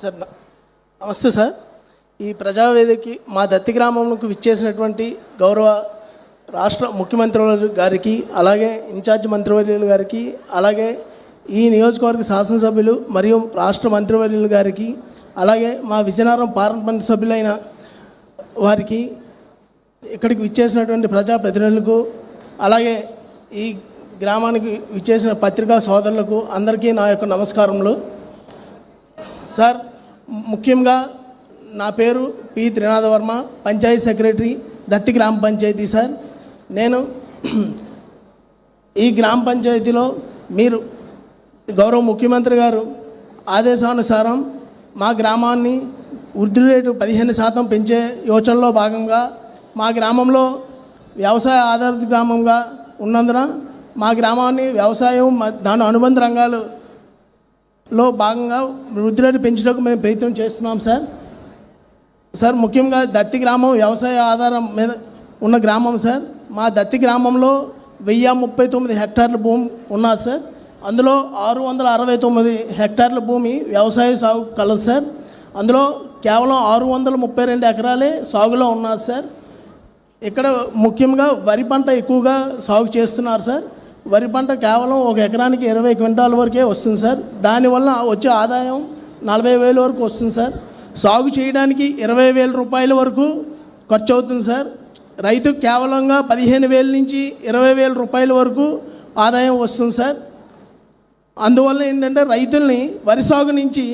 Sir నమస్తే sir. ఈ ప్రజావేదికి మా దత్తి గ్రామంకు విచ్చేసినటువంటి గౌరవ రాష్ట్ర ముఖ్యమంత్రి గారికి అలాగే ఇన్ఛార్జ్ మంత్రివర్యులు గారికి అలాగే ఈ నియోజకవర్గ శాసనసభ్యులు మరియు రాష్ట్ర మంత్రివర్యులు గారికి అలాగే మా విజయనగరం పార్లమెంట్ సభ్యులైన వారికి ఇక్కడికి విచ్చేసినటువంటి ప్రజాప్రతినిధులకు అలాగే ఈ గ్రామానికి విచ్చేసిన పత్రికా సోదరులకు అందరికీ నా యొక్క నమస్కారములు. సార్ ముఖ్యంగా నా పేరు పి త్రినాథ వర్మ పంచాయతీ సెక్రటరీ దత్తి గ్రామ పంచాయతీ సార్. నేను ఈ గ్రామ పంచాయతీలో మీరు గౌరవ ముఖ్యమంత్రి గారు ఆదేశానుసారం మా గ్రామాన్ని వృద్ధి రేటు పదిహేను శాతం పెంచే యోచనలో భాగంగా మా గ్రామంలో వ్యవసాయ ఆధారిత గ్రామంగా ఉన్నందున మా గ్రామాన్ని వ్యవసాయం మ- దాని అనుబంధ రంగాలు లో భాగంగా వృద్ధులను పెంచడానికి మేము ప్రయత్నం చేస్తున్నాం సార్. సార్ ముఖ్యంగా దత్తి గ్రామం వ్యవసాయ ఆధారం మీద ఉన్న గ్రామం సార్. మా దత్తి గ్రామంలో వెయ్యి ముప్పై తొమ్మిది హెక్టార్ల భూమి ఉన్నది సార్. అందులో ఆరు వందల అరవై తొమ్మిది హెక్టార్ల భూమి వ్యవసాయ సాగు కలదు సార్. అందులో కేవలం ఆరు వందల ముప్పై రెండు ఎకరాలే సాగులో ఉన్నది సార్. ఇక్కడ ముఖ్యంగా వరి పంట ఎక్కువగా సాగు చేస్తున్నారు సార్. వరి పంట కేవలం ఒక ఎకరానికి ఇరవై క్వింటాల వరకే వస్తుంది సార్. దానివల్ల వచ్చే ఆదాయం నలభై వేల వరకు వస్తుంది సార్. సాగు చేయడానికి ఇరవై వేల రూపాయల వరకు ఖర్చు అవుతుంది సార్. రైతు కేవలంగా పదిహేను వేల నుంచి ఇరవై వేల రూపాయల వరకు ఆదాయం వస్తుంది సార్. అందువల్ల ఏంటంటే రైతుల్ని వరి సాగు నుంచి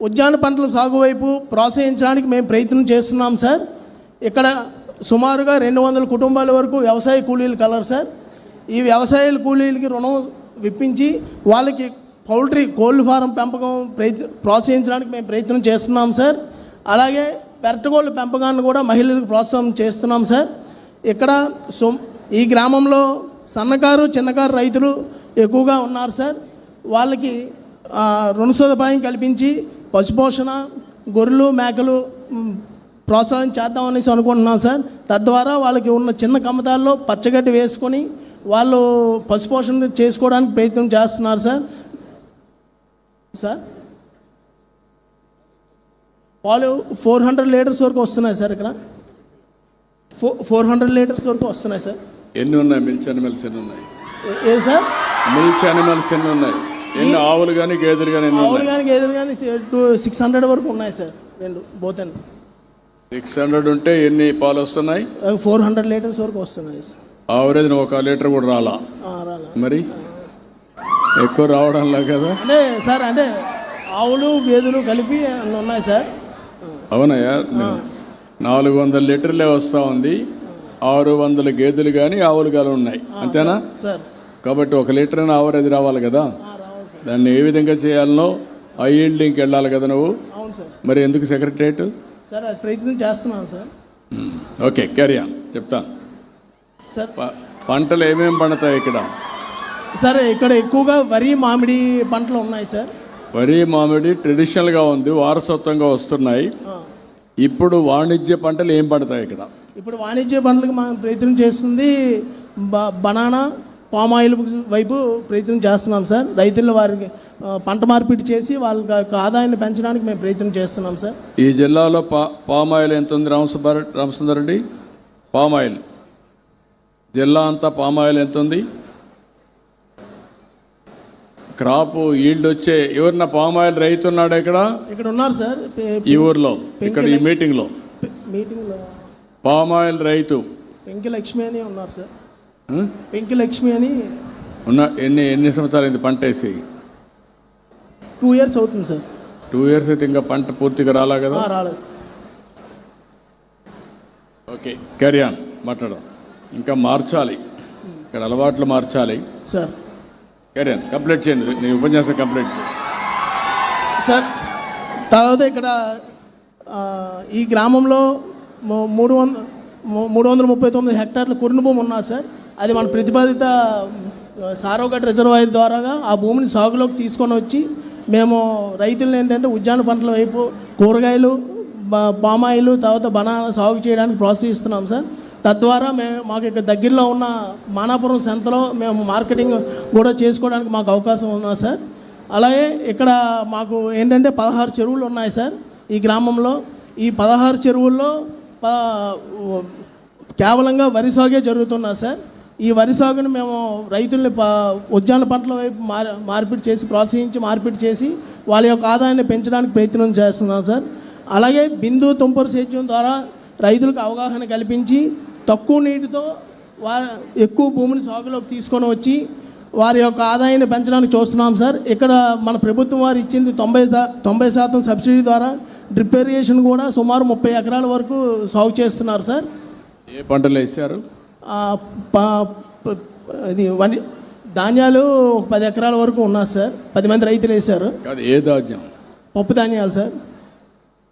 ఉద్యాన పంటల సాగు వైపు ప్రోత్సహించడానికి మేము ప్రయత్నం చేస్తున్నాం సార్. ఇక్కడ సుమారుగా రెండు వందల కుటుంబాల వరకు వ్యవసాయ కూలీలు కలరు సార్. ఈ వ్యవసాయ కూలీలకి రుణం విప్పించి వాళ్ళకి పౌల్ట్రీ కోల్డ్ ఫారం పెంపకం ప్రయత్న ప్రోత్సహించడానికి మేము ప్రయత్నం చేస్తున్నాం సార్. అలాగే పెరటగోళ్ళ పెంపకాన్ని కూడా మహిళలకు ప్రోత్సాహం చేస్తున్నాం సార్. ఇక్కడ సో ఈ గ్రామంలో సన్నకారు చిన్నకారు రైతులు ఎక్కువగా ఉన్నారు సార్. వాళ్ళకి రుణ సదుపాయం కల్పించి పశుపోషణ గొర్రెలు మేకలు ప్రోత్సాహం చేద్దామనేసి అనుకుంటున్నాం సార్. తద్వారా వాళ్ళకి ఉన్న చిన్న కమ్మతాల్లో పచ్చగడ్డి వేసుకొని వాళ్ళు పశుపోషణ చేసుకోవడానికి ప్రయత్నం చేస్తున్నారు సార్. సార్? పాలు ఫోర్ హండ్రెడ్ లీటర్స్ వరకు వస్తున్నాయి సార్ ఇక్కడ. ఫో ఫోర్ హండ్రెడ్ లీటర్స్ వరకు వస్తున్నాయి సార్. ఎన్ని ఉన్నాయి? మిల్చ్ అనిమల్స్ ఎన్ని ఉన్నాయి? ఏ- సార్? మిల్చ్ అనిమల్స్ ఎన్ని ఉన్నాయి? ఎన్ని ఆవులు కానీ గేదెలు కానీ ఆవులు కానీ గేదెలు కానీ టూ సిక్స్ హండ్రెడ్ వరకు ఉన్నాయి సార్ రెండు బోతన్ సిక్స్ హండ్రెడ్ ఉంటే ఎన్ని పాలు వస్తున్నాయి? ఫోర్ హండ్రెడ్ లీటర్స్ వరకు వస్తున్నాయి సార్. ఆవరేజ్ ఒక లీటర్ కూడా రాలా? మరి? ఎక్కువ రావడంలా కదా? అంటే సార్ అంటే ఆవులు గేదెలు కలిపి అన్ని ఉన్నాయి సార్. అవునయ్యా నాలుగు వందల లీటర్లే వస్తూ ఉంది. ఆరు వందల గేదెలు కానీ ఆవులు కానీ ఉన్నాయి. అంతేనా? సార్ కాబట్టి ఒక లీటర్ అయినా ఆవరేజ్ రావాలి కదా? దాన్ని ఏ విధంగా చేయాలనో ఆ ఈల్డింగ్కి వెళ్ళాలి కదా నువ్వు? మరి ఎందుకు సెక్రటరేట్ సార్ ప్రయత్నం చేస్తున్నాను సార్. ఓకే క్యారియాన్ చెప్తాను. సార్ పంటలు ఏమేమి పండుతాయి ఇక్కడ? సార్ ఇక్కడ ఎక్కువగా వరి మామిడి పంటలు ఉన్నాయి సార్ వరి మామిడి ట్రెడిషనల్గా ఉంది వారసత్వంగా వస్తున్నాయి. ఇప్పుడు వాణిజ్య పంటలు ఏం పడతాయి ఇక్కడ? ఇప్పుడు వాణిజ్య పంటలకు మనం ప్రయత్నం చేస్తుంది బనానా పామాయిల్ వైపు ప్రయత్నం చేస్తున్నాం సార్ రైతులు వారికి పంట మార్పిడి చేసి వాళ్ళ ఆదాయాన్ని పెంచడానికి మేము ప్రయత్నం చేస్తున్నాం సార్ ఈ జిల్లాలో పా పామాయిల్ ఎంత ఉంది రామసుబ్బార రామసుందర్ రెడ్డి? పామాయిల్ జిల్లా అంతా పామాయిల్ ఎంత ఉంది క్రాప్ ఈల్డ్ వచ్చే ఎవరన్నా పామాయిల్ రైతు ఉన్నాడు ఇక్కడ? ఇక్కడ ఉన్నారు సార్. ఈ ఊర్లో ఇక్కడ ఈ మీటింగ్లో. మీటింగ్లో. పామాయిల్ రైతు. పెంకి లక్ష్మి అని ఉన్నారు సార్? పెంకి లక్ష్మి అని ఉన్న ఎన్ని ఎన్ని సంవత్సరాలు అయింది పంట వేసి? టూ ఇయర్స్ అవుతుంది సార్. టూ ఇయర్స్ అయితే ఇంకా పంట పూర్తిగా రాలా కదా? రాలేదు సార్. ఓకే క్యారియాన్ మాట్లాడదాం. ఇంకా మార్చాలి. ఇక్కడ అలవాట్లు మార్చాలి. సార్. క్యారియాన్ కంప్లీట్ చేయండి. నీ ఉపన్యాసం కంప్లీట్ సార్ తర్వాత ఇక్కడ ఈ గ్రామంలో మూడు వంద మూడు వందల ముప్పై తొమ్మిది హెక్టార్ల కురిని భూమి ఉన్నది సార్. అది మన ప్రతిపాదిత సారోగట్ రిజర్వాయర్ ద్వారాగా ఆ భూమిని సాగులోకి తీసుకొని వచ్చి మేము రైతులను ఏంటంటే ఉద్యాన పంటల వైపు కూరగాయలు పామాయిలు తర్వాత బనానా సాగు చేయడానికి ప్రోత్సహిస్తున్నాం సార్. తద్వారా మేము మాకు ఇక్కడ దగ్గరలో ఉన్న మానాపురం సంతలో మేము మార్కెటింగ్ కూడా చేసుకోవడానికి మాకు అవకాశం ఉన్నా సార్. అలాగే ఇక్కడ మాకు ఏంటంటే పదహారు చెరువులు ఉన్నాయి సార్ ఈ గ్రామంలో. ఈ పదహారు చెరువుల్లో ప- కేవలంగా వరి సాగే జరుగుతున్నా సార్. ఈ వరి సాగును మేము రైతుల్ని ఉద్యాన పంటల వైపు మార్ మార్పిడి చేసి ప్రోత్సహించి మార్పిడి చేసి వాళ్ళ యొక్క ఆదాయాన్ని పెంచడానికి ప్రయత్నం చేస్తున్నాం సార్. అలాగే బిందు తుంపరు సేద్యం ద్వారా రైతులకు అవగాహన కల్పించి తక్కువ నీటితో వా ఎక్కువ భూమిని సాగులోకి తీసుకొని వచ్చి వారి యొక్క ఆదాయాన్ని పెంచడానికి చూస్తున్నాం సార్. ఇక్కడ మన ప్రభుత్వం వారు ఇచ్చింది తొంభై తొంభై శాతం సబ్సిడీ ద్వారా డ్రిప్ ఇరిగేషన్ కూడా సుమారు ముప్పై ఎకరాల వరకు సాగు చేస్తున్నారు సార్. ఏ పంటలు వేశారు? ఆ, ప- ప- ఇది వని ధాన్యాలు ఒక పది ఎకరాల వరకు ఉన్నారు సార్. పది మంది రైతులు వేశారు. ఏ ధాన్యం? పప్పు ధాన్యాలు సార్.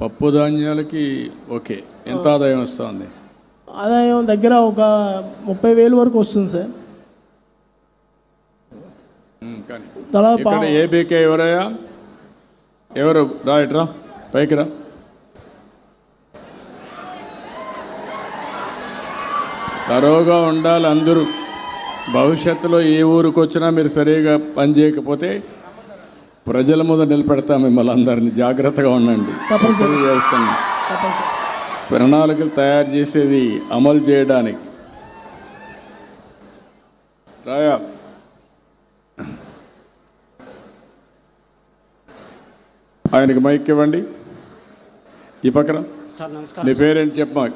పప్పు ధాన్యాలకి ఓకే. ఎంత ఆదాయం వస్తుంది? ఆదాయం దగ్గర ఒక ముప్పై వేలు వరకు వస్తుంది సార్. తలా ఏబీకే ఎవరయ్యా? ఎవరు? రా ఇట్రా పైకి రా. తరోగా ఉండాలి అందరూ. భవిష్యత్తులో ఏ ఊరికి వచ్చినా మీరు సరిగా పని చేయకపోతే ప్రజల ముందు నిలబెడతాం మిమ్మల్ని అందరినీ. జాగ్రత్తగా ఉండండి. తప్పనిసరి. ప్రణాళికలు తయారు చేసేది అమలు చేయడానికి. రాయా. ఆయనకి మైక్ ఇవ్వండి. ఈ పక్కన. సార్ నీ నమస్కారం పేరేంటి చెప్పమా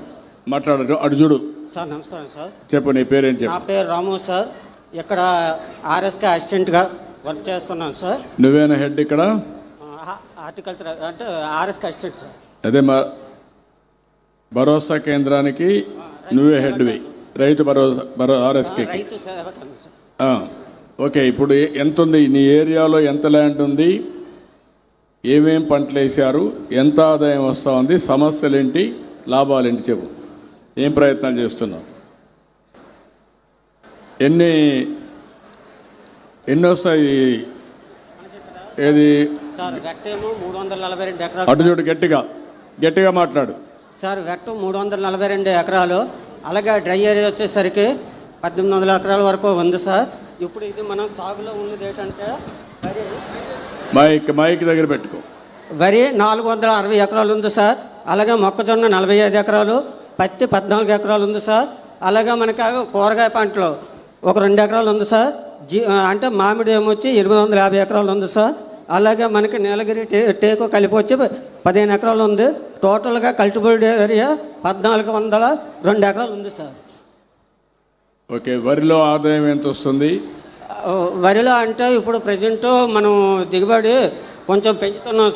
మాట్లాడరు అటు చూడు. సార్ నమస్కారం సార్. చెప్పు నీ పేరేంటి నా చెప్పు పేరు రాము సార్. ఇక్కడ ఆర్ఎస్కే అసిస్టెంట్గా వర్క్ చేస్తున్నాను సార్. నువ్వేనా హెడ్ ఇక్కడ? హార్టికల్చర్ అంటే ఆర్ఎస్కే అసిస్టెంట్ సార్. అదే మా భరోసా కేంద్రానికి నువ్వే హెడ్వి. రైతు భరోసా భరో ఆర్ఎస్కే ఓకే ఇప్పుడు ఎంత ఉంది? నీ ఏరియాలో ఎంత ల్యాండ్ ఉంది? ఏమేం పంటలు వేశారు? ఎంత ఆదాయం వస్తూ ఉంది? సమస్యలు ఏంటి లాభాలు ఏంటి చెప్పు. ఏం ప్రయత్నాలు చేస్తున్నావు? ఎన్ని ఎన్ని వస్తాయి? ఏది? అటు చూడు గట్టిగా. గట్టిగా మాట్లాడు. సార్ వెట్టు మూడు వందల నలభై రెండు ఎకరాలు. అలాగే డ్రై ఏరియా వచ్చేసరికి పద్దెనిమిది వందల ఎకరాల వరకు ఉంది సార్. ఇప్పుడు ఇది మనం సాగులో ఉన్నది ఏంటంటే వరి మైక్ మైక్ దగ్గర పెట్టుకో. వరి నాలుగు వందల అరవై ఎకరాలు ఉంది సార్. అలాగే మొక్కజొన్న నలభై ఐదు ఎకరాలు. పత్తి పద్నాలుగు ఎకరాలు ఉంది సార్. అలాగే మనకి కూరగాయ పంటలు ఒక రెండు ఎకరాలు ఉంది సార్. జీ అంటే మామిడి ఏమొచ్చి ఎనిమిది వందల యాభై ఎకరాలు ఉంది సార్. అలాగే మనకి నీలగిరి టే టేకు కలిపి వచ్చి పదిహేను ఎకరాలు ఉంది. టోటల్గా కల్టిబుల్డ్ ఏరియా పద్నాలుగు వందల రెండు ఎకరాలు ఉంది సార్. ఓకే వరిలో ఆదాయం ఎంత వస్తుంది? వరిలో అంటే ఇప్పుడు ప్రజెంట్ మనం దిగుబడి కొంచెం పెంచుతున్నాం సార్.